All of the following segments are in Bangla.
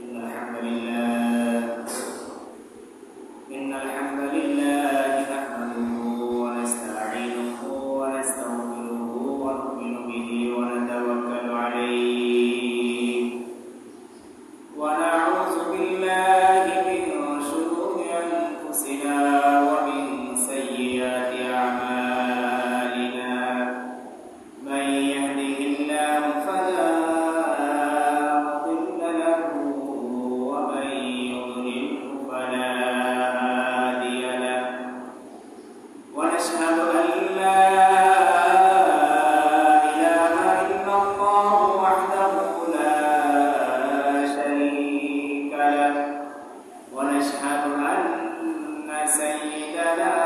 إن الحمد لله سيدنا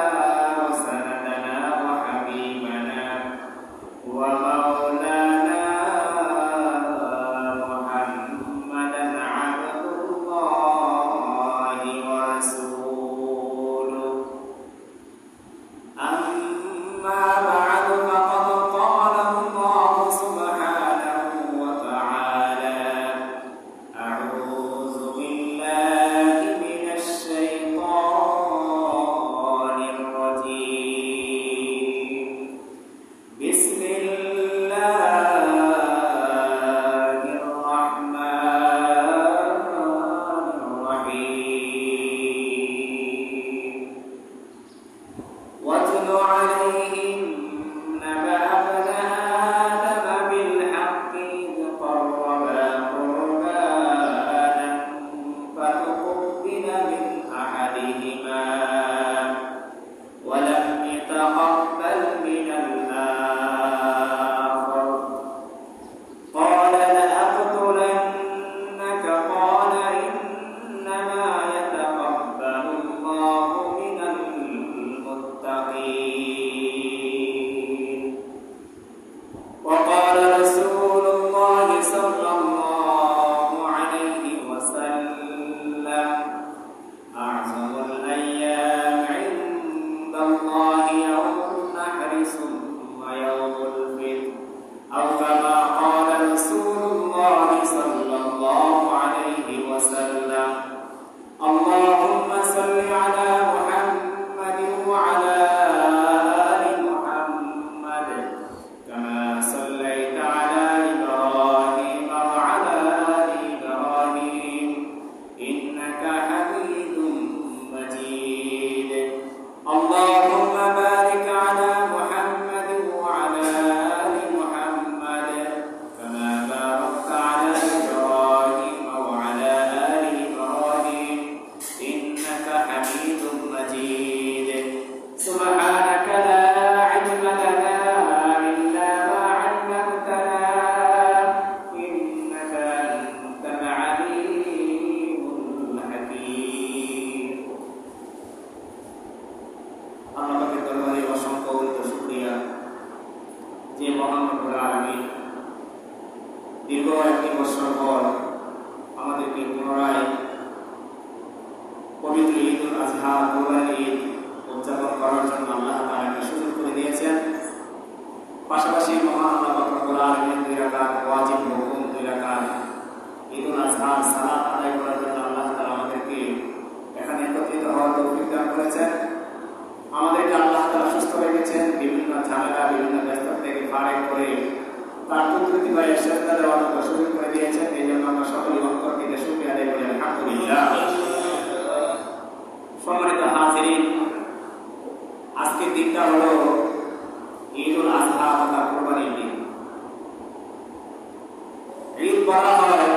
একটি বছর পর আমাদেরকে পুনরায় পবিত্র ঈদ উল আজহা কোরবানি ঈদ উদযাপন করার জন্য আল্লাহ তাআলা সুযোগ করে দিয়েছেন পাশাপাশি মহান আল্লাহ পাক রব্বুল আলামিন দুই রাকাত ওয়াজিব হুকুম দুই রাকাত ঈদ উল আজহার সালাত আদায় করার জন্য আল্লাহ তাআলা আমাদেরকে এখানে একত্রিত হওয়ার তৌফিক দান করেছেন আমাদেরকে আল্লাহ তাআলা সুস্থ রেখেছেন বিভিন্ন ঝামেলা বিভিন্ন ব্যস্ততা থেকে ফারেক করে তার কুদরতি ভাই শ্রদ্ধা দেওয়ার মতো সুযোগ করে দিয়েছেন এই জন্য আমরা সকলে অন্তর থেকে শুকরিয়া আদায় করি আলহামদুলিল্লাহ সম্মানিত হাজিরিন আজকের দিনটা হলো ঈদ উল আজহা তথা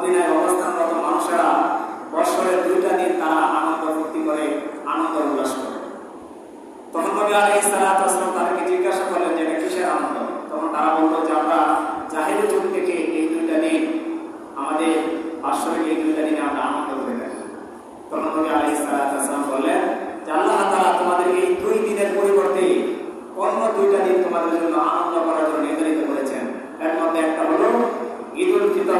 মদিনায় অবস্থানরত মানুষেরা বছরের দুইটা দিন তারা আনন্দ করে, আনন্দ উল্লাস করে। তখন নবী সালাম তাদেরকে জিজ্ঞাসা করলেন যে কিসের আনন্দ? তখন তারা বলল, যে আমরা যুগ থেকে এই দুইটা দিন, আমাদের বাৎসরিক এই দুইটা দিনে আমরা আনন্দ করে থাকি। তখন নবী আলহ সালাম বললেন, যে আল্লাহ তোমাদের এই দুই দিনের পরিবর্তে অন্য দুইটা দিন তোমাদের জন্য আনন্দ করার জন্য নির্ধারিত করেছেন। এর মধ্যে একটা হলো ঈদুল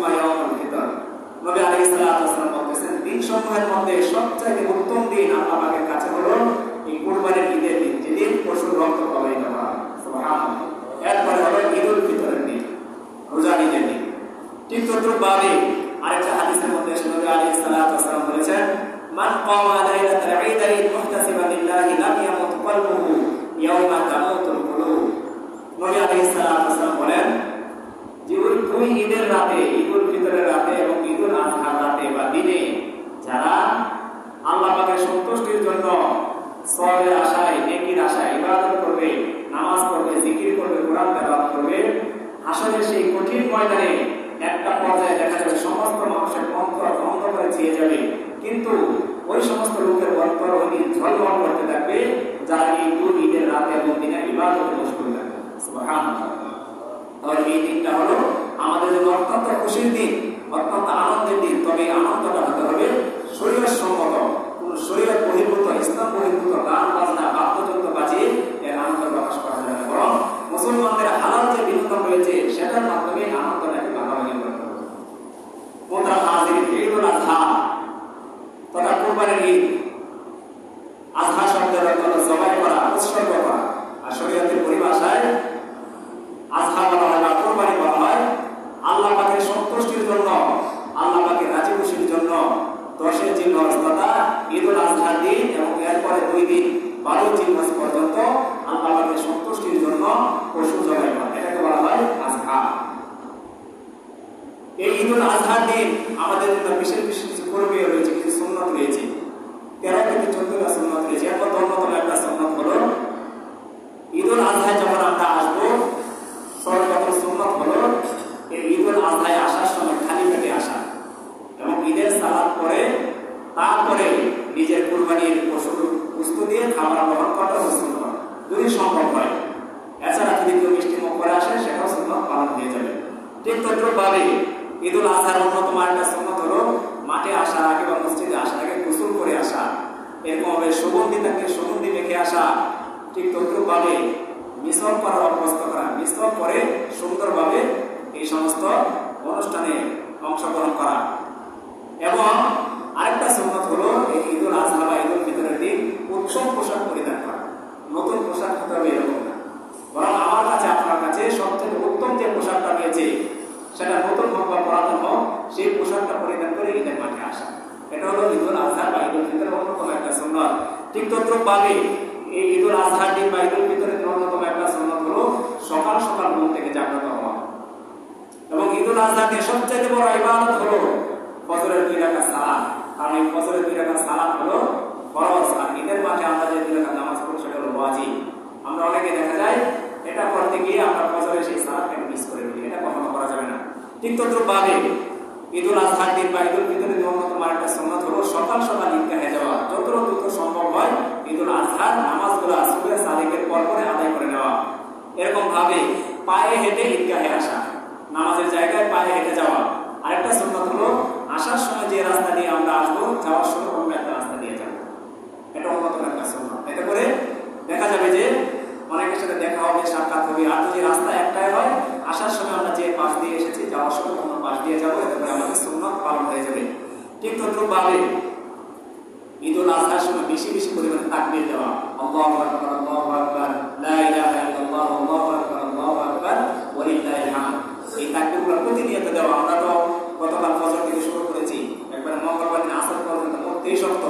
সালাতু ওয়াসাল্লাম বলেছেন দিন সমূহের মধ্যে সবচেয়ে উত্তম দিন আল্লাহ পাকের কাছে হলো এই কুরবানির ঈদের দিন, যেদিন পশুর রক্ত হয়। সুবহানাল্লাহ। এরপরে হলো ঈদুল ফিতরের দিন রোজা ঈদের দিন। ঠিক তদ্রুপভাবে আরেকটা হাদিসের মধ্যে এসে নবী আলাইহিস সালাতু ওয়াসাল্লাম বলেছেন, মান কামা লাইলাতাল ঈদাইন মুহতাসিবান লিল্লাহি লাম ইয়ামুত কলবুহু ইয়াওমা তামুতুল কুলুব। নবী আলাইহিস ওয়াসাল্লাম বলেন দুই ঈদের রাতে, ঈদুল ফিতরের রাতে এবং ঈদুল আজহার রাতে বা দিনে যারা আল্লাহ পাকের সন্তুষ্টির জন্য সওয়াবের আশায়, নেকির আশায় ইবাদত করবে, নামাজ পড়বে, জিকির করবে, কোরআন তেলাওয়াত করবে, হাসরের সেই কঠিন ময়দানে একটা পর্যায়ে দেখা যাবে সমস্ত মানুষের অন্তর বন্ধ করে ছেয়ে যাবে। কিন্তু ওই সমস্ত লোকের অন্তর ওই দিন ঝলমল করতে থাকবে, যারা এই দুই ঈদের রাতে এবং দিনে ইবাদতে মশগুল থাকবে। সুবহানাল্লাহ। তাহলে এই দিনটা হলো আমাদের জন্য অত্যন্ত খুশির দিন, অত্যন্ত আনন্দের দিন। তবে আনন্দটা হতে হবে শরীর সম্মত। কোন শরীর বহির্ভূত, ইসলাম বহির্ভূত গান বাজনা, বাদ্যযন্ত্র বাজিয়ে এর আনন্দ প্রকাশ করা যাবে না। বরং মুসলমানদের হালাল যে বিনোদন রয়েছে, সেটার মাধ্যমে আনন্দটাকে ভাগাভাগি হবে। করা শরীয়তের পরিভাষায় আজহা বলা হয় বা কোরবানি আল্লাহ সন্তুষ্টির জন্য, আল্লাহ রাজি খুশির জন্য দশের জিল তথা ঈদুল আজহার দিন এবং এরপরে দুই দিন বারো জিল পর্যন্ত আল্লাহ সন্তুষ্টির জন্য পশু জবাই এটাকে বলা হয় আজহা। এই ঈদুল আজহার দিন আমাদের জন্য বিশেষ বিশেষ কিছু করবীয় রয়েছে, কিছু সুন্নত রয়েছে। তেরো থেকে চোদ্দটা সুন্নত রয়েছে। এর অন্যতম একটা সুন্নত হলো ঈদুল আজহায় যখন আমরা আসব, সর্বপ্রথম সুন্নত হলো এই আসার সময়, খালি পেটে আসা। এবং ঈদের সালাদ পরে, তারপরে নিজের কুরবানির পশুর বস্তু দিয়ে খাবার গ্রহণ করা সুন্নত যদি সম্ভব হয়। এছাড়া যদি কেউ মিষ্টি করে আসে, সেটাও সুন্নত পালন হয়ে যাবে। ঠিক তদ্রুপভাবে ঈদুল আজহার অন্যতম একটা সুন্নত হলো, মাঠে আসার আগে বা মসজিদে আসার আগে গোসল করে আসা। এরকম ভাবে সুগন্ধি তাকে সুগন্ধি মেখে আসা। ঠিক তদ্রুপভাবে মিশ্রণ করার অভ্যস্ত করা। মিশ্রণ করে সুন্দরভাবে এই সমস্ত অনুষ্ঠানে অংশগ্রহণ করা। এবং আরেকটা সুন্নত হলো এই ঈদুল আজহা বা ঈদুল ফিতরের দিন উৎসব পোশাক পরিধান করা। নতুন পোশাক হতে হবে এরকম না। বরং আমার কাছে, আপনার কাছে সবথেকে উত্তম যে পোশাকটা রয়েছে, সেটা নতুন হোক বা পুরাতন হোক, সেই পোশাকটা পরিধান করে ঈদের মাঠে আসা। এটা হলো ঈদুল আজহা বা ঈদুল ফিতরের অন্যতম একটা সুন্নত। ঠিক তদ্রুপভাবে এই ঈদুল আজহার দিন বা ঈদুল ফিতরের অন্যতম একটা সুন্নত হলো সকাল সকাল ঘুম থেকে জাগ্রত হওয়া। এবং ঈদুল আজহার দিন সবচেয়ে বড় ইবাদত হলো ফজরের দুই রাকাত সালাত। কারণ এই ফজরের দুই রাকাত সালাত হলো ফরজ, আর ঈদের মাঠে আমরা যে দুই রাকাত নামাজ পড়ি সেটা হলো ওয়াজিব। আমরা অনেকে দেখা যায় এটা করতে গিয়ে আমরা ফজরের সেই সালাতটাকে মিস করে দিই এটা কখনো করা যাবে না। ঠিক তদ্রুপভাবে ঈদুল আজহার দিন বা ঈদুল ফিতরের দিন অন্যতম একটা সুন্নত হলো সকাল সকাল ঈদগাহে যাওয়া। যত দ্রুত সম্ভব হয় ঈদুল আজহার নামাজগুলো সুবে সাদিকের পর পরে আদায় করে নেওয়া। এরকম ভাবে পায়ে হেঁটে ঈদগাহে আসা। নামাজের জায়গায় পায়ে হেঁটে যাওয়া। আরেকটা সুন্নত হলো, আসার সময় যে রাস্তা দিয়ে আমরা আসব, যাওয়ার সময় অন্য একটা রাস্তা দিয়ে যাব। এটা অন্যতম একটা সুন্নত। এতে করে দেখা যাবে যে অনেকের সাথে দেখা হবে, সাক্ষাৎ হবে। আর যদি রাস্তা একটাই হয়, আসার সময় আমরা যে পাশ দিয়ে এসেছি, যাওয়ার সময় অন্য পাশ দিয়ে যাব। এতে করে আমাদের সুন্নত পালন হয়ে যাবে। ঠিক তদ্রুপভাবে ঈদুল আজহার সময় বেশি বেশি পরিমাণে তাকবীর দেওয়া। আল্লাহু আকবার আল্লাহু আকবার, লা ইলাহা ইল্লাল্লাহ, আল্লাহু আকবার আল্লাহু আকবার ওয়া লিল্লাহিল হামদ এই তাকবীরগুলো প্রতিনিয়ত দেওয়া, আমরা তো গতকাল ফজর থেকে শুরু করেছি। একবার মঙ্গলবার দিন আসার পর্যন্ত মোট তেইশ অর্থ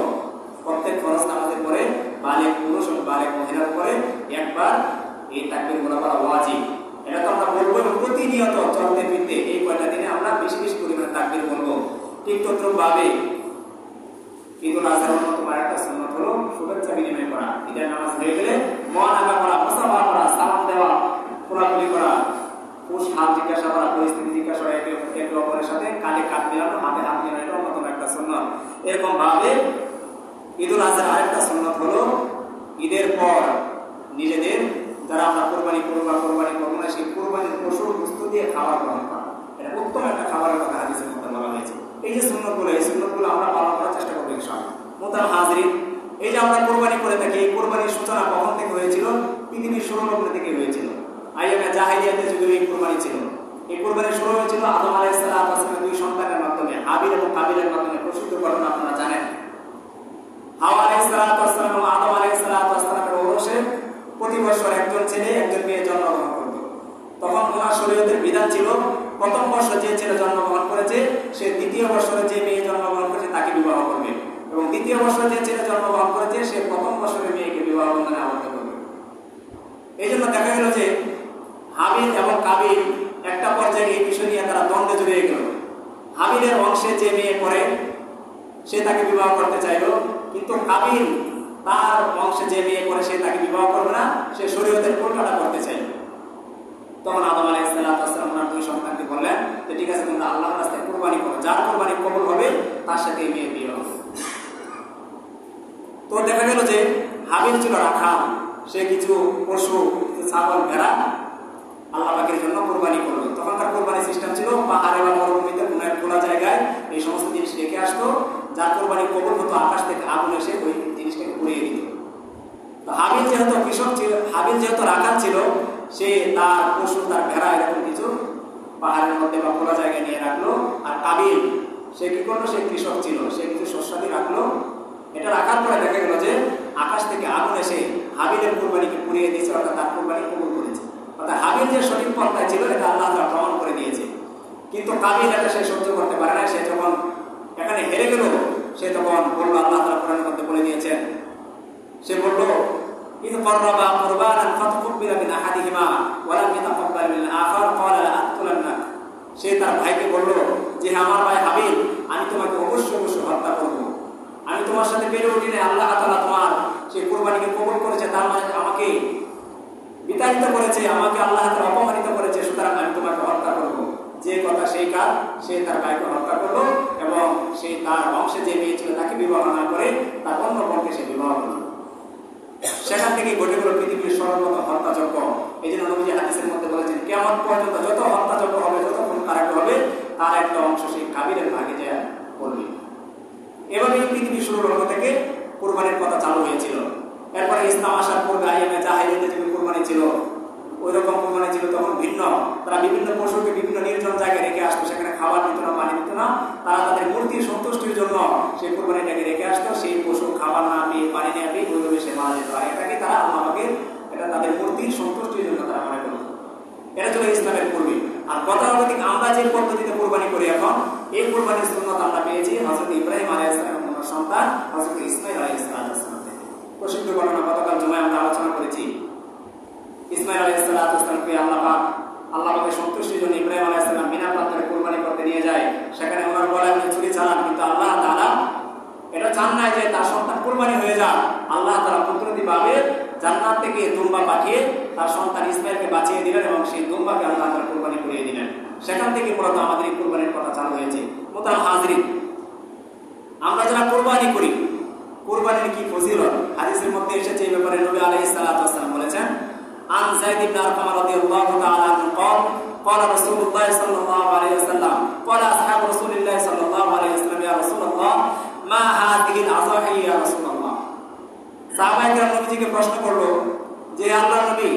প্রত্যেক খরচ নামাজের পরে বালেক পুরুষ এবং বালেক মহিলার পরে একবার এই তাকবীরগুলো করা ওয়াজিব। এটা তো আমরা বলব প্রতিনিয়ত চলতে ফিরতে এই কয়টা দিনে আমরা বেশি বেশি পরিমাণে তাকবীর বলব ঠিক তদ্রুপভাবে ঈদুল আজহার অন্যতম আরেকটা সুন্নত হলো শুভেচ্ছা বিনিময় করা ঈদের নামাজ হয়ে গেলে মন আগা করা মুসাফা করা সালাম দেওয়া কোলাকুলি করা পুষ হাত জিজ্ঞাসা করা পরিস্থিতি জিজ্ঞাসা করা একে একে অপরের সাথে কাঁধে কাঁধ মিলানো হাতে হাত মিলানো এটা অন্যতম একটা সুন্নত এরকম ভাবে ঈদুল আজহার আরেকটা সুন্নত হলো ঈদের পর নিজেদের যারা আমরা কোরবানি করব বা কোরবানি করব না সেই কোরবানির পশুর বস্তু দিয়ে খাবার গ্রহণ করা এটা উত্তম একটা খাবারের কথা হাদিসের মধ্যে বলা হয়েছে এই যে সুন্নতগুলো এই সুন্নতগুলো আমরা পালন করার চেষ্টা করব ইনশাআল্লাহ মোতাম হাজরিন এই যে আমরা কোরবানি করে থাকি এই কোরবানির সূচনা কখন থেকে হয়েছিল? পৃথিবীর শুরু থেকে হয়েছিল। আইয়ামে জাহিলিয়াতের যুগে এই কোরবানি ছিল। এই কোরবানি শুরু হয়েছিল আদম দুই সন্তানের মাধ্যমে। এবং কাবিলের মাধ্যমে প্রসিদ্ধ আপনারা জানেন। প্রতি বছর একজন ছেলে একজন মেয়ে জন্মগ্রহণ তখন বিধান ছিল, প্রথম বর্ষ যে ছেলে জন্মগ্রহণ করেছে, সে দ্বিতীয় বছরে যে মেয়ে জন্মগ্রহণ করেছে তাকে বিবাহ করবে। এবং দ্বিতীয় বছর যে ছেলে জন্মগ্রহণ করেছে, সে প্রথম বছরে মেয়েকে বিবাহ বন্ধনে আবদ্ধ করবে এই জন্য দেখা গেল যে হাবিল এবং কাবিল একটা পর্যায়ে এই বিষয় নিয়ে তারা দ্বন্দ্বে জড়িয়ে গেল। হাবিলের অংশে যে মেয়ে পড়ে, সে তাকে বিবাহ করতে চাইল, কিন্তু কাবিল তার বংশে যে মেয়ে করে সে তাকে বিবাহ করবে না, সে শরীয়তের উল্টাটা করতে চাইল। তখন আদম আলাই ইসলাম ওনার দুই সন্তানকে বললেন যে, ঠিক আছে, তোমরা আল্লাহর রাস্তায় কোরবানি করো। যার কোরবানি কবুল হবে, তার সাথে মেয়ে বিয়ে হবে। তো দেখা গেল যে হাবিল ছিল রাখাল, সে কিছু পশু ছাগল, ভেড়া আল্লাহ পাকের জন্য কোরবানি করল। তখনকার কোরবানি সিস্টেম ছিল, পাহাড়ে বা মরুভূমিতে কোনো এক খোলা জায়গায় এই সমস্ত জিনিস রেখে আসতো, যার কোরবানি কবুল হতো আকাশ থেকে আগুন এসে ওই জিনিসটাকে পুড়িয়ে দিত। হাবিল যেহেতু কৃষক ছিল হাবিল যেহেতু রাখাল ছিল, সে তার পশু, তার ভেড়া এরকম কিছু পাহাড়ের মধ্যে বা খোলা জায়গায় নিয়ে রাখল। আর কাবিল, সে কি করল? সে কৃষক ছিল, সে কিছু শস্যাদি রাখল। এটা রাখার পরে দেখা গেল যে আকাশ থেকে আগুন এসে হাবিলের কোরবানিকে পুড়িয়ে দিয়েছে অর্থাৎ তার কোরবানি কবুল করেছে অর্থাৎ হাবিল যে সঠিক পন্থায় ছিল এটা আল্লাহ তাআলা প্রমাণ করে দিয়েছে কিন্তু কাবিল এটা সে সহ্য করতে পারে না সে যখন এখানে হেরে গেল সে তখন বললো আল্লাহ তাআলা কোরআনের মধ্যে বলে দিয়েছেন সে বলল إذ قربا قربانا فتقبل من أحدهما ولم يتقبل من الآخر قال لأقتلنك সে তার ভাইকে বলল যে আমার ভাই তোমার সাথে পেরে উঠি না আল্লাহ তাআলা তোমার সেই কোরবানিকে কবুল করেছে, তার মানে আমাকে বিতাড়িত করেছে, আমাকে আল্লাহ তাআলা অপমানিত করেছে, সুতরাং আমি তোমাকে হত্যা করব। যে কথা সেই কাজ, সে তার ভাইকে হত্যা করল এবং সে তার বংশে যে মেয়ে ছিল তাকে বিবাহ না করে তার অন্য বোনকে সে বিবাহ করল। সেখান থেকে ঘটে গেল পৃথিবীর সর্বপ্রথম হত্যাযজ্ঞ। এই জন্য নবীজি হাদিসের মধ্যে বলেছেন কেমন পর্যন্ত যত হত্যাযজ্ঞ হবে যত খুন কারাকে হবে, তার একটা অংশ সেই কাবিরের ভাগে যায়। এভাবে পৃথিবী শুরু লগ্ন থেকে কোরবানির কথা চালু হয়েছিল। এরপরে ইসলাম আসার পূর্বে আইএমএ জাহাইলিতে যে কোরবানি ছিল ওই রকম কোরবানি ছিল তখন ভিন্ন। তারা বিভিন্ন পশুকে বিভিন্ন নির্জন জায়গায় রেখে আসতো, সেখানে খাবার দিত না, পানি দিত না। তারা তাদের মূর্তির সন্তুষ্টির জন্য সেই কোরবানিটাকে রেখে আসতো। সেই পশু খাবার না পেয়ে, পানি না পেয়ে ওইভাবে সে মারা যেত। আর এটাকে তারা আমাকে এটা তাদের মূর্তির সন্তুষ্টির জন্য তারা মনে করত এটা ছিল ইসলামের পূর্বে। আর গতানুগতিক আমরা যে পদ্ধতিতে কোরবানি করি এখন এই কোরবানির সুন্নত আমরা পেয়েছি হজরত ইব্রাহিম আলাহ ইসলামের ওনার সন্তান হজরত ইসমাইল থেকে প্রসিদ্ধ ঘটনা গতকাল জমায় আমরা আলোচনা করেছি। ইসমাইল আলাহ ইসলামকে আল্লাহ পাক, আল্লাহ পাকের সন্তুষ্টির জন্য ইব্রাহিম আলাহ ইসলাম বিনা প্রান্তরে কোরবানি করতে নিয়ে যায়। সেখানে ওনার গলায় উনি ছুরি চালান, কিন্তু আল্লাহ তাআলা এটা চান না যে তার সন্তান কোরবানি হয়ে যাক। আল্লাহ তাআলা কুদরতি ভাবে জান্নাত থেকে দুম্বা পাঠিয়ে তার সন্তান ইসমাইলকে বাঁচিয়ে দিলেন এবং সেই দুম্বাকে আল্লাহ তাআলা কোরবানি করিয়ে দিলেন সেখান থেকে মূলত আমাদের এই কোরবানির কথা চালু হয়েছে মোতাম হাজরিন আমরা যারা কোরবানি করি কোরবানির কি ফজিলত হাদিসের মধ্যে এসেছে এই ব্যাপারে নবী আলাইহিস সালাতু ওয়াসালাম বলেছেন عن زيد بن أرقم رضي الله تعالى عنه قال قال رسول الله صلى الله عليه وسلم قال أصحاب رسول الله صلى الله عليه وسلم يا رسول الله ما هذه الأضاحي يا رسول الله সাহাবায়ে নবীজিকে প্রশ্ন করলো যে আল্লাহ নবী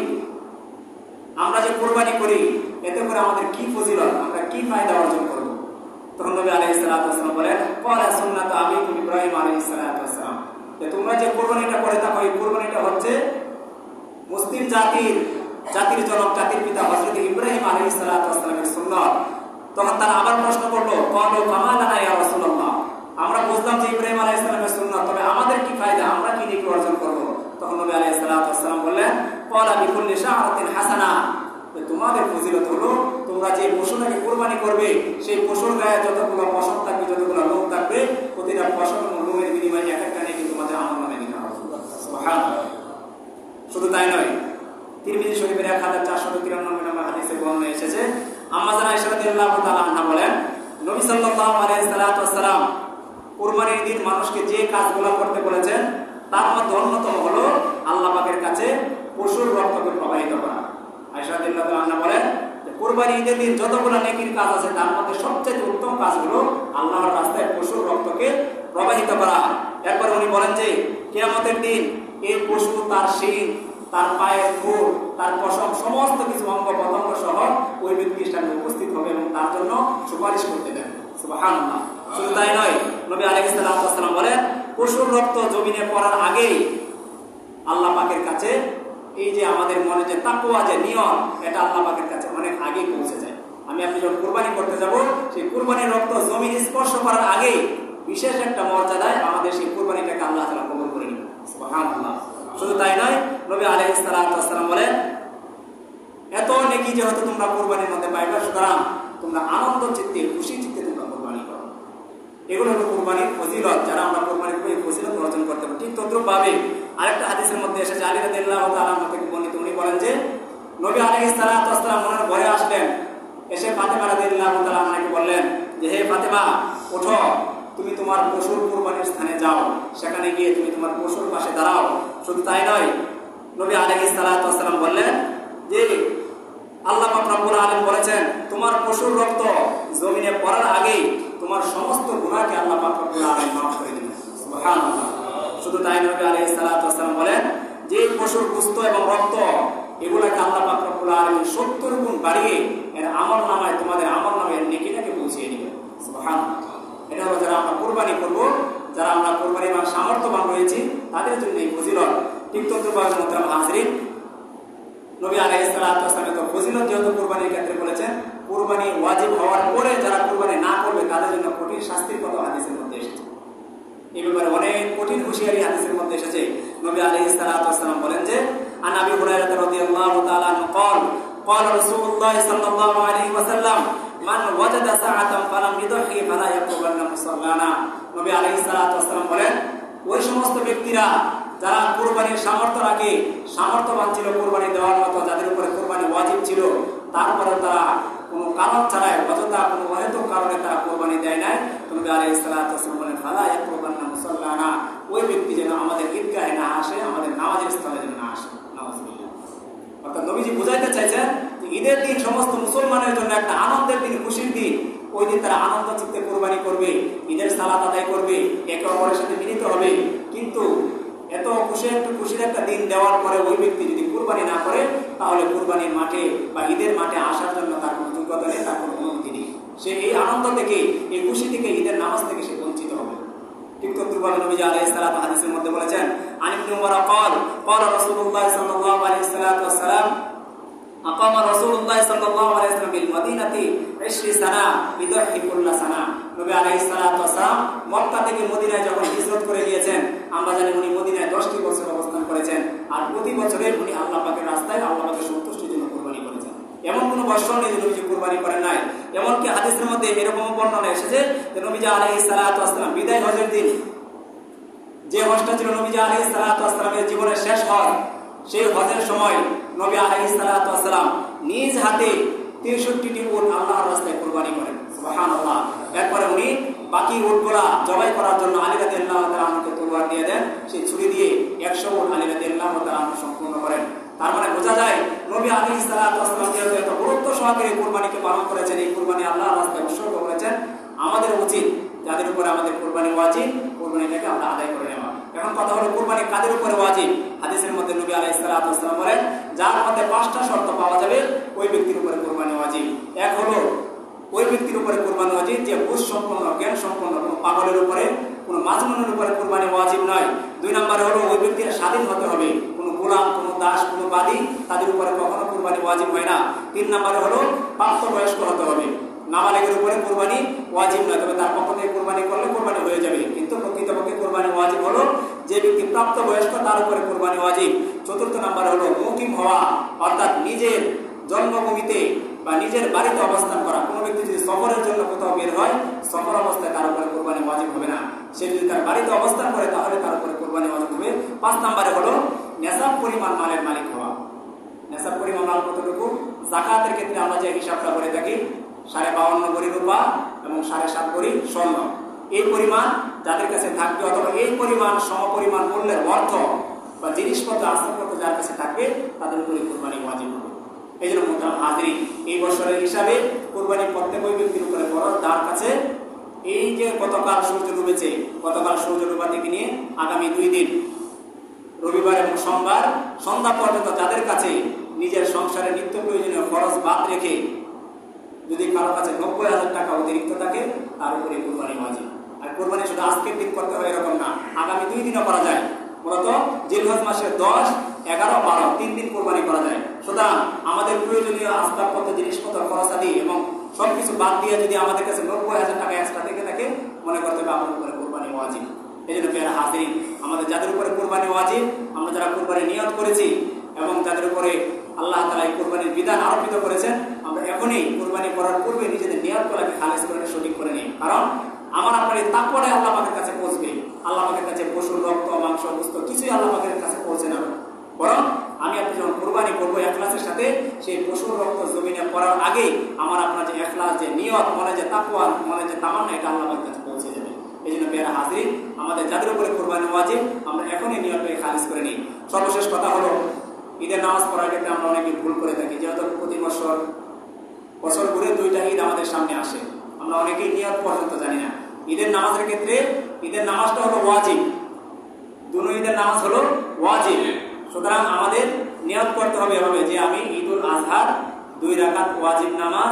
আমরা যে কোরবানি করি, এতে করে আমাদের কি ফজিলত? আমরা কি ফায়দা অর্জন করব? তখন নবী আলাইহিস সালাতু ওয়াসালাম বলেন, ক্বালা সুন্নাতু আবিকুম ইব্রাহিম আলাইহিস সালাতু যে তোমরা যে কোরবানিটা করে থাকো, এই কোরবানিটা হচ্ছে মুসলিম জাতির জাতির জনক, জাতির পিতা হজরত ইব্রাহিম আলী ইসলামের সুন্নত। তখন তারা আবার প্রশ্ন করল কলো কামালানা ইয়া আমরা বুঝলাম যে ইব্রাহিম আলী ইসলামের সুন্নত, তবে আমাদের কি ফায়দা? আমরা কি দিকে অর্জন করব? তখন নবী আলাইহিস সালাতু ওয়াসসালাম বললেন, ক্বালা বিকুল্লি শাআরাতিন হাসানা। তোমাদের ফজিলত হলো, তোমরা যে পশুটাকে কোরবানি করবে, সেই পশুর গায়ে যতগুলো ফসল থাকবে, যতগুলো লোক থাকবে, প্রতিটা ফসল লোকের বিনিময়ে এক একটা নিয়ে তোমাদের আনন্দ নিতে হবে। শুধু তাই নয়, তিরমিজি শরীফের এক হাজার চারশো তিরানব্বই নম্বর এসেছে আমাজান বলেন, নবী দিন মানুষকে যে কাজগুলো করতে বলেছেন, তার মধ্যে অন্যতম হলো আল্লাহ পাকের কাছে পশুর রক্তকে প্রবাহিত করা। আনহা বলেন কুরবানি ঈদের দিন যতগুলো নেকির কাজ আছে, তার মধ্যে সবচেয়ে উত্তম কাজগুলো আল্লাহর রাস্তায় পশুর রক্তকে প্রবাহিত করা এরপর উনি বলেন যে, কিয়ামতের দিন এই পশু, তার শিং, তার পায়ের খুর, তার পশম, সমস্ত কিছু অঙ্গ পতঙ্গ সহ ওই ব্যক্তির সামনে উপস্থিত হবে এবং তার জন্য সুপারিশ করতে দেন। সুবহানাল্লাহ। শুধু তাই নয়, নবী আলাইহিস সালাম বলেন, পশুর রক্ত জমিনে পড়ার আগেই আল্লাহ পাকের কাছে এই যে আমাদের মনে যে তাকুয়া যে নিয়ম, এটা আল্লাহ পাকের কাছে অনেক আগেই পৌঁছে যায়। আমি আপনি যখন কোরবানি করতে যাব, সেই কোরবানির রক্ত জমিন স্পর্শ করার আগেই বিশেষ একটা মর্যাদায় আমাদের সেই কোরবানিটাকে আল্লাহ তালা কবল করে নিল শুধু তাই নয়, নবী আলাইহিস সালাম বলেন, এত নেকি যেহেতু তোমরা কোরবানির মধ্যে পাইবে, সুতরাং তোমরা আনন্দ, চিত্তে, খুশি চিত্তে তোমরা কোরবানি করো এগুলো হলো কোরবানির ফজিলত, যারা আমরা কোরবানির করে ফজিলত অর্জন করতে পারি। ঠিক তদ্রুপ ভাবে আরেকটা হাদিসের মধ্যে এসেছে, আলী রাদিয়াল্লাহু তাআলা থেকে বর্ণিত। উনি বলেন যে, নবী সালাতু ওয়াসসালাম ওনার ঘরে আসলেন, এসে ফাতেমা রাদিয়াল্লাহু তাআলা আমাকে বললেন, যে হে ফাতেমা, ওঠো, তুমি তোমার পশুর কোরবানির স্থানে যাও। সেখানে গিয়ে তুমি তোমার পশুর পাশে দাঁড়াও। শুধু তাই নয়, নবী সালাতু ওয়াসসালাম বললেন যে, আল্লাহ রব্বুল আলামিন বলেছেন, তোমার পশুর রক্ত জমিনে পড়ার আগেই তোমার সমস্ত গুনাহকে আল্লাহ করে শুধু তাই নবী সালাতু ওয়াসসালাম বলেন, যে পশুর গোশত এবং রক্ত, এগুলাকে আল্লাহ পাক রব্বুল আলামিন 70 গুণ বাড়িয়ে এর আমল নামায়, তোমাদের আমল নামায় নেকিটাকে পৌঁছিয়ে সুবহানাল্লাহ। এটা হলো যারা আমরা কোরবানি করব, যারা আমরা কোরবানি বা সামর্থ্যবান রয়েছি, তাদের জন্য এই ফজিলত। ঠিক হাজরিন, নবী সালাতু তো ফজিলত যেহেতু কোরবানির ক্ষেত্রে বলেছেন কুরবানি ওয়াজিব হওয়ার পরে যারা কুরবানি না করবে তাদের জন্য কঠিন শাস্তির কথা হাদিসের মধ্যে এসেছে এই ব্যাপারে অনেক কঠিন হুঁশিয়ারি হাদিসের মধ্যে এসেছে নবী আলাইহিস সালাতু ওয়াসসালাম বলেন যে আন আবি হুরায়রা রাদিয়াল্লাহু তাআলা আনহু قال قال رسول الله صلى الله عليه وسلم من وجد ساعة فلم يضحي فلا يقربن مصلانا নবী আলাইহিস সালাতু ওয়াসসালাম বলেন ওই সমস্ত ব্যক্তিরা যারা কোরবানির সামর্থ্য রাখে সামর্থ্যবান ছিল কোরবানি দেওয়ার মতো যাদের উপরে কোরবানি ওয়াজিব ছিল তারপরে তারা কোনো কারণ ছাড়াই, অযথা কোনো অহেতুক কারণে তারা কোরবানি দেয় নাই। তুমি আলাই ইসলাম বলেন, ফালা এক কোরবান মুসল্লানা? ওই ব্যক্তি যেন আমাদের ঈদগাহে না আসে, আমাদের নামাজের স্থলে যেন না আসে। অর্থাৎ নবীজি বুঝাইতে চাইছেন ঈদের দিন সমস্ত মুসলমানের জন্য একটা আনন্দের দিন, খুশির দিন। ওই দিন তারা আনন্দ চিত্তে কোরবানি করবে, ঈদের সালাত আদায় করবে, একে অপরের সাথে মিলিত হবে। কিন্তু এত খুশি, একটু খুশির একটা দিন দেওয়ার পরে ওই ব্যক্তি যদি কুরবানি না করে, তাহলে কুরবানির মাঠে বা ঈদের মাঠে আসার জন্য তার কোনো যোগ্যতা নেই তার কোনো অনুমতি নেই সে এই আনন্দ থেকে এই খুশি থেকে ঈদের নামাজ থেকে সে বঞ্চিত হবে ঠিক তদ্রুপভাবে নবী আলাইহিস সালাতু হাদিসের মধ্যে বলেছেন আন ইবনে উমর قال قال رسول الله صلى الله عليه وسلم أقام رسول الله صلى الله عليه وسلم بالمدينة 20 سنة يضحي كل سنة নবী আলাইহিস সালাতু ওয়াসালাম মক্কা থেকে মদিনায় যখন হিজরত করে গিয়েছেন আমরা জানি উনি মদিনায় 10টি বছর অবস্থান করেছেন আর প্রতি বছরে উনি আল্লাহ পাকের রাস্তায় আল্লাহ পাকের সন্তুষ্টির জন্য কুরবানি করেছেন এমন কোনো বর্ষণ নেই যে নবীজি কুরবানি করেন নাই। এমনকি হাদিসের মধ্যে এরকম বর্ণনা এসেছে যে নবীজি আলাইহিস সালাতু ওয়াসালাম বিদায় হজের দিন যে হজটা ছিল নবীজি আলাইহিস সালাতু ওয়াসালামের জীবনের শেষ হজ, সেই হজের সময় নবী আলাইহিস সালাতু ওয়াসালাম নিজ হাতে 63টি উট আল্লাহর রাস্তায় কুরবানি করেন। সুবহানাল্লাহ। এরপরে উনি বাকি উটগুলা জবাই করার জন্য আলী আমাকে তলোয়ার দিয়ে দেন। সেই ছুরি দিয়ে 100 উট আলী তাআলা সম্পূর্ণ করেন। তার মানে বোঝা যায় নবী ওয়াসালাম যেহেতু এত গুরুত্ব সহকারে কুরবানিকে পালন করেছেন, এই কুরবানি আল্লাহর রাস্তায় উৎসর্গ করেছেন, আমাদের উচিত যাদের উপরে আমাদের কোরবানি ওয়াজিব, কোরবানিটাকে আমরা আদায় করে নেওয়া। এখন কথা হলো কোরবানি কাদের উপরে ওয়াজিব? হাদিসের মধ্যে নবী সালাতু ওয়াসালাম বলেন, যার মধ্যে পাঁচটা শর্ত পাওয়া যাবে, ওই ব্যক্তির উপরে কোরবানি ওয়াজিব। এক হলো, ওই ব্যক্তির উপরে কোরবানি ওয়াজিব যে বুঝ সম্পন্ন, জ্ঞান সম্পন্ন, কোনো পাগলের উপরে, কোনো মাজমুনের উপরে কোরবানি ওয়াজিব নয়। দুই নম্বরে হলো, ওই ব্যক্তির স্বাধীন হতে হবে। গোলাম কোনো দাস, কোনো বাদী তাদের উপরে কখনো কোরবানি ওয়াজিব হয় না। তিন নম্বরে হলো প্রাপ্তবয়স্ক হতে হবে। নাবালেগের উপরে কোরবানি ওয়াজিব নয়, তবে তার পক্ষ থেকে কোরবানি করলে কোরবানি হয়ে যাবে। কিন্তু প্রকৃতপক্ষে কোরবানি ওয়াজিব হলো, যে ব্যক্তি প্রাপ্ত বয়স্ক, তার উপরে কোরবানি ওয়াজিব। চতুর্থ নাম্বার হলো মৌকিম হওয়া, অর্থাৎ নিজের জন্মভূমিতে বা নিজের বাড়িতে অবস্থান করা। কোনো ব্যক্তি যদি সফরের জন্য কোথাও বের হয়, সফর অবস্থায় তার উপরে কোরবানি ওয়াজিব হবে না। সে যদি তার বাড়িতে অবস্থান করে, তাহলে তার উপরে কোরবানি ওয়াজিব হবে। পাঁচ নাম্বারে হলো নেশাব পরিমাণ মালের মালিক হওয়া। নেশাব পরিমাণ মাল কতটুকু? জাকাতের ক্ষেত্রে আমরা যে হিসাবটা করে থাকি, সাড়ে বাউন্ন ভরি রূপা এবং সাড়ে সাত ভরি স্বর্ণ। এই পরিমাণ যাদের কাছে থাকবে অথবা এই পরিমাণ সমপরিমাণ মূল্যের অর্থ বা জিনিসপত্র আসবাবপত্র যার কাছে থাকবে, তাদের উপরে কোরবানি ওয়াজিব হবে। এই জন্য মোটাম হাজরি এই বছরের হিসাবে কোরবানি প্রত্যেক ওই ব্যক্তির উপরে ফরজ। তার কাছে এই যে গতকাল সূর্য ডুবেছে, গতকাল সূর্য ডুবা থেকে নিয়ে আগামী দুই দিন রবিবার এবং সোমবার, সন্ধ্যা পর্যন্ত যাদের কাছে নিজের সংসারে নিত্য প্রয়োজনীয় খরচ বাদ রেখে যদি কারও কাছে নব্বই হাজার টাকা অতিরিক্ত থাকে, তার উপরে কোরবানি ওয়াজিব আর কোরবানি শুধু আজকের দিন করতে হয় এরকম না, আগামী দুই দিনও করা যায়। মূলত জিলহজ মাসের দশ, এগারো, বারো, তিন দিন কোরবানি করা যায়। সুতরাং আমাদের প্রয়োজনীয় আসবাবপত্র, জিনিসপত্র খরচ খরচাদি এবং সবকিছু বাদ দিয়ে যদি আমাদের কাছে নব্বই হাজার টাকা এক্সট্রা থেকে থাকে, মনে করতে হবে আমার উপরে কোরবানি ওয়াজিব এই জন্য পেয়ারা হাজিরি। আমাদের যাদের উপরে কোরবানি ওয়াজিব, আমরা যারা কোরবানি নিয়ত করেছি এবং যাদের উপরে আল্লাহ তালা এই কোরবানির বিধান আরোপিত করেছেন, আমরা এখনই কোরবানি করার পূর্বে নিজেদের নিয়ত করাকে খালেজ করে সঠিক করে নিই। কারণ আমার আপনার এই তারপরে আল্লাহ পাকের কাছে পৌঁছবে। আল্লাহ পাকের কাছে পশুর রক্ত, মাংস বস্ত কিছুই আল্লাহ আমাদের কাছে পৌঁছে না। বরং আমি আপনি যখন কোরবানি করব এখলাসের সাথে, সেই পশুর রক্ত, জমিনে পড়ার আগেই আমার আপনার যে এখলাস, যে নিয়ত মনে যে তাকুয়া মনে যে তামান্না, এটা আল্লাহ পাকের কাছে পৌঁছে যাবে এই জন্য পেয়ারা হাজির, আমাদের যাদের উপরে কোরবানি ওয়াজিব, আমরা এখনই নিয়তটাকে খারিজ করে নিই। সর্বশেষ কথা হলো, ঈদের নামাজ পড়ার ক্ষেত্রে আমরা অনেকে ভুল করে থাকি। যেহেতু প্রতি বছর বছর ঘুরে দুইটা ঈদ আমাদের সামনে আসে। আমরা অনেকেই নিয়ত পর্যন্ত জানি না। ঈদের নামাজের ক্ষেত্রে, ঈদের নামাজটা হলো ওয়াজিব। দুনো ঈদের নামাজ হলো ওয়াজিব। সুতরাং আমাদের নিয়ত করতে হবে এভাবে যে আমি ঈদুল আজহার দুই রাকাত ওয়াজিব নামাজ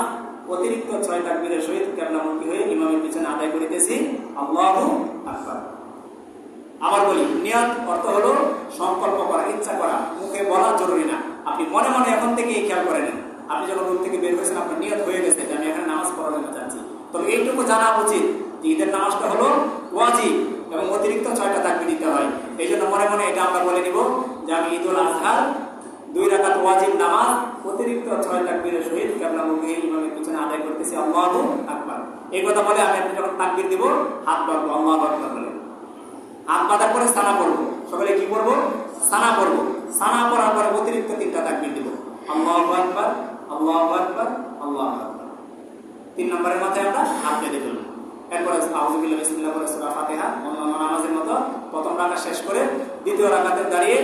অতিরিক্ত ছয় তাকবীরের সহিত কেবলামুখী হয়ে ইমামের পিছনে আদায় করিতেছি। আল্লাহু আকবার। আবার বলি, নিয়ত অর্থ হলো সংকল্প করা, ইচ্ছা করা, মুখে বলা জরুরি না। আপনি মনে মনে এখন থেকে খেয়াল করে নেন। আপনি যখন রুম থেকে বের হয়েছেন, আপনার নিয়ত হয়ে গেছে যে আমি এখানে নামাজ পড়ার জন্য যাচ্ছি। তবে এইটুকু জানা উচিত যে ঈদের নামাজটা হলো ওয়াজিব এবং অতিরিক্ত ছয়টা তাকবি দিতে হয়। এই জন্য মনে মনে এটা আমরা বলে নিব যে আমি ঈদুল আজহার দুই রাকাত ওয়াজিব নামাজ, অতিরিক্ত ছয় তাকবীরের সহিত কেবলা মুখে ইমামের পিছনে আদায় করতেছি আল্লাহু আকবার। এই কথা বলে আমি যখন তাকবীর দিব, হাত বাড়বো আল্লাহু আকবার বলে। হাত বাঁধার পরে সানা পড়ব। সকালে কি করব সানা পড়ব। সানা পড়ার পরে অতিরিক্ত তিনটা তাকবির দিব। আল্লাহ আকবার আল্লাহ আকবার আল্লাহ আকবার। তিন নম্বরের মাথায় আমরা হাত বেঁধে ফেলব। এরপরে আউজুবিল্লাহ বিসমিল্লাহ করে সূরা ফাতিহা, অন্যান্য নামাজের মতো প্রথম রাকাত শেষ করে দ্বিতীয় রাকাতে দাঁড়িয়ে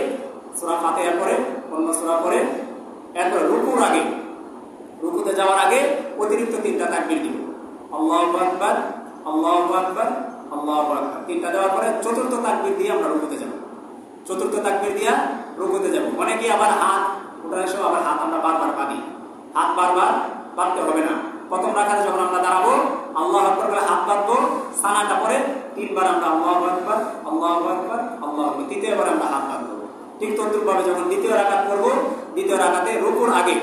সূরা ফাতিহা পড়ে অন্য সূরা পড়ে এরপরে রুকুর আগে, রুকুতে যাওয়ার আগে অতিরিক্ত তিনটা তাকবির দিব। আল্লাহু আকবার আল্লাহু আকবার আল্লাহু আকবার। তিনটা দেওয়ার পরে চতুর্থ তাকবির দিয়ে আমরা রুকুতে যাব। চতুর্থ তাকবির দিয়া রুকুতে যাব। অনেকে আবার হাত ওঠার সময় আবার হাত আমরা বারবার পাবি হাত বারবার বাঁধতে হবে না। প্রথম রাখাতে যখন আমরা দাঁড়াবো, আল্লাহ আকবর বলে হাত বাঁধবো, সানাটা পরে তিনবার আমরা আল্লাহ আকবর আল্লাহ আকবর আল্লাহ আকবর। তৃতীয়বার আমরা হাত বাঁধবো। ঠিক যখন দ্বিতীয় রাখাত করব দ্বিতীয় রাখাতে রুকুর আগে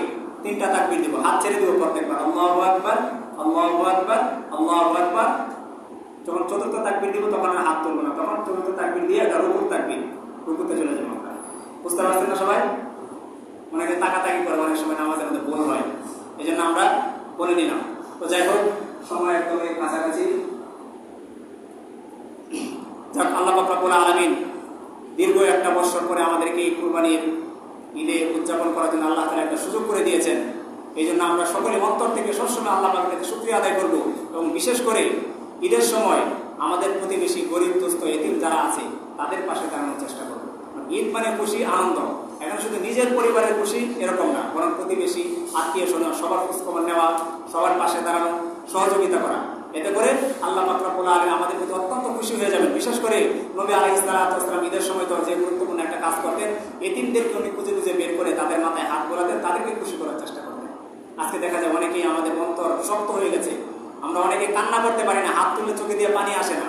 তিনটা তাকবির দিব। হাত ছেড়ে দিব প্রত্যেকবার আল্লাহ আকবর আল্লাহ আকবর আল্লাহ আকবর। যখন চতুর্থ তাকবির দিব, তখন আর হাত তুলবো না। তখন চতুর্থ তাকবির দিয়ে একটা রুকুর তাকবির, রুকুতে চলে যাব আমরা। বুঝতে পারছেন না সবাই? অনেকে তাকাতাকি করে অনেক সময় নামাজের মধ্যে ভুল হয়। এই জন্য আমরা বলে নিলাম। তো যাই হোক, সময় একদমই কাছাকাছি। যাক, আল্লাহ বাকরাবুল আলমিন দীর্ঘ একটা বছর পরে আমাদেরকে এই কুরবানির ঈদে উদযাপন করার জন্য আল্লাহ তালা একটা সুযোগ করে দিয়েছেন। এই জন্য আমরা সকলে অন্তর থেকে সবসময় আল্লাহ পাকের শুক্রিয়া আদায় করব এবং বিশেষ করে ঈদের সময় আমাদের প্রতিবেশী গরিব দুস্থ এতিম যারা আছে, তাদের পাশে দাঁড়ানোর চেষ্টা করব। ঈদ মানে খুশি, আনন্দ। এখন শুধু নিজের পরিবারের খুশি এরকম না, বরং প্রতিবেশী আত্মীয় স্বজন সবার খোঁজখবর নেওয়া, সবার পাশে দাঁড়ানো, সহযোগিতা করা। এতে করে আল্লাহ মাত্রাপুল্লাহ আলী আমাদের প্রতি অত্যন্ত খুশি হয়ে যাবেন। বিশেষ করে নবী আলী ইসলাম ঈদের সময় তো যে গুরুত্বপূর্ণ একটা কাজ করতেন এতিমদেরকে উনি খুঁজে খুঁজে বের করে তাদের মাথায় হাত বোলাতেন, তাদেরকে খুশি করার চেষ্টা করতেন। আজকে দেখা যায় অনেকেই আমাদের অন্তর শক্ত হয়ে গেছে। আমরা অনেকে কান্না করতে পারি না, হাত তুলে চোখে দিয়ে পানি আসে না।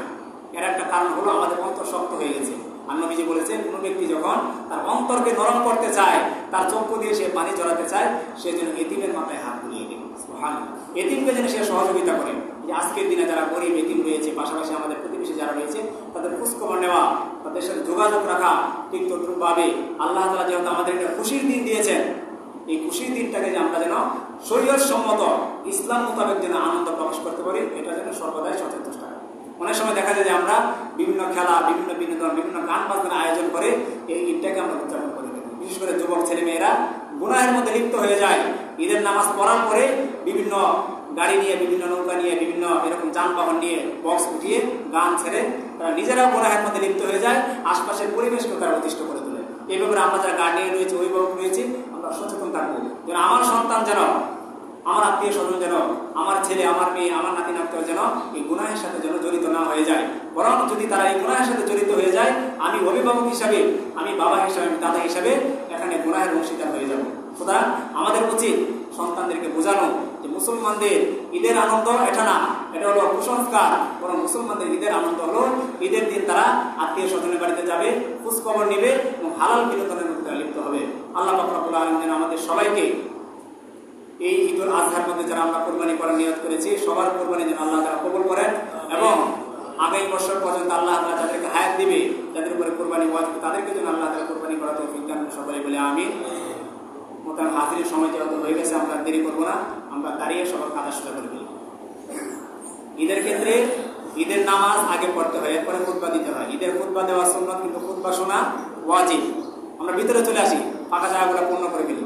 এর একটা কারণ হলো আমাদের অন্তর শক্ত হয়ে গেছে। আর নবীজি বলেছেন, কোনো ব্যক্তি যখন তার অন্তরকে নরম করতে চায়, তার চক্ষু দিয়ে সে পানি জড়াতে চায়, সে যেন এতিমের মাথায় হাত বুলিয়ে দেবে এতিমকে যেন সে সহযোগিতা করে। যে আজকের দিনে যারা গরিব এতিম রয়েছে, পাশাপাশি আমাদের প্রতিবেশী যারা রয়েছে, তাদের খোঁজখবর নেওয়া, তাদের সাথে যোগাযোগ রাখা ঠিক তদ্রুপভাবে আল্লাহ তালা যেহেতু আমাদের একটা খুশির দিন দিয়েছেন, এই খুশির দিনটাকে যে আমরা যেন শরীর সম্মত ইসলাম মোতাবেক যেন আনন্দ প্রকাশ করতে পারি, এটা যেন সর্বদাই সচেতন অনেক সময় দেখা যায় যে আমরা বিভিন্ন খেলা, বিভিন্ন বিনোদন, বিভিন্ন গান বাজনার আয়োজন করে এই ঈদটাকে আমরা উদযাপন করে। থাকি বিশেষ করে যুবক ছেলে মেয়েরা গুনাহের মধ্যে লিপ্ত হয়ে যায়। ঈদের নামাজ পড়ার পরে বিভিন্ন গাড়ি নিয়ে, বিভিন্ন নৌকা নিয়ে, বিভিন্ন এরকম যানবাহন নিয়ে বক্স উঠিয়ে গান ছেড়ে তারা নিজেরাও গুনাহের মধ্যে লিপ্ত হয়ে যায়, আশপাশের পরিবেশকে তারা অতিষ্ঠ করে তোলে। এই ব্যাপারে আমরা যারা গার্ডিয়ান রয়েছে, অভিভাবক রয়েছে, আমরা সচেতন থাকব যেন আমার সন্তান যেন, আমার আত্মীয় স্বজন যেন, আমার ছেলে, আমার মেয়ে, আমার নাতি নাতর যেন এই গুনাহের সাথে যেন জড়িত না হয়ে যায়। বরং যদি তারা এই গুনাহের সাথে জড়িত হয়ে যায়, আমি অভিভাবক হিসাবে, আমি বাবা হিসাবে, আমি দাদা হিসাবে এখানে গুনাহের অংশীদার হয়ে যাব। সুতরাং আমাদের উচিত সন্তানদেরকে বোঝানো যে মুসলমানদের ঈদের আনন্দ এটা না, এটা হলো কুসংস্কার। বরং মুসলমানদের ঈদের আনন্দ হলো, ঈদের দিন তারা আত্মীয় স্বজনের বাড়িতে যাবে, খোঁজখবর নেবে এবং হালাল বিনোদনের মধ্যে লিপ্ত হবে। আল্লাহ বাকরাবুল আলম যেন আমাদের সবাইকে এই ঈদ উল আজহার মধ্যে যারা আমরা কোরবানি করার নিয়ত করেছি, সবার কোরবানি যেন আল্লাহ তারা কবুল করেন এবং আগামী বছর পর্যন্ত আল্লাহ তারা যাদেরকে হায়াত দিবে, যাদের উপরে কোরবানি ওয়াজিব তাদেরকে যেন আল্লাহ তারা কোরবানি করা তো বিজ্ঞান সবাই বলে আমি মোটামুটি হাজিরের সময় যেহেতু হয়ে গেছে, আমরা দেরি করব না। আমরা দাঁড়িয়ে সবার কাদা সোজা করে দিই ঈদের ক্ষেত্রে ঈদের নামাজ আগে পড়তে হয়, এরপরে খুতবা দিতে হয়। ঈদের খুতবা দেওয়ার সুন্নত কিন্তু খুতবা শোনা ওয়াজিব। আমরা ভিতরে চলে আসি, ফাঁকা জায়গাগুলো পূর্ণ করে ফেলি।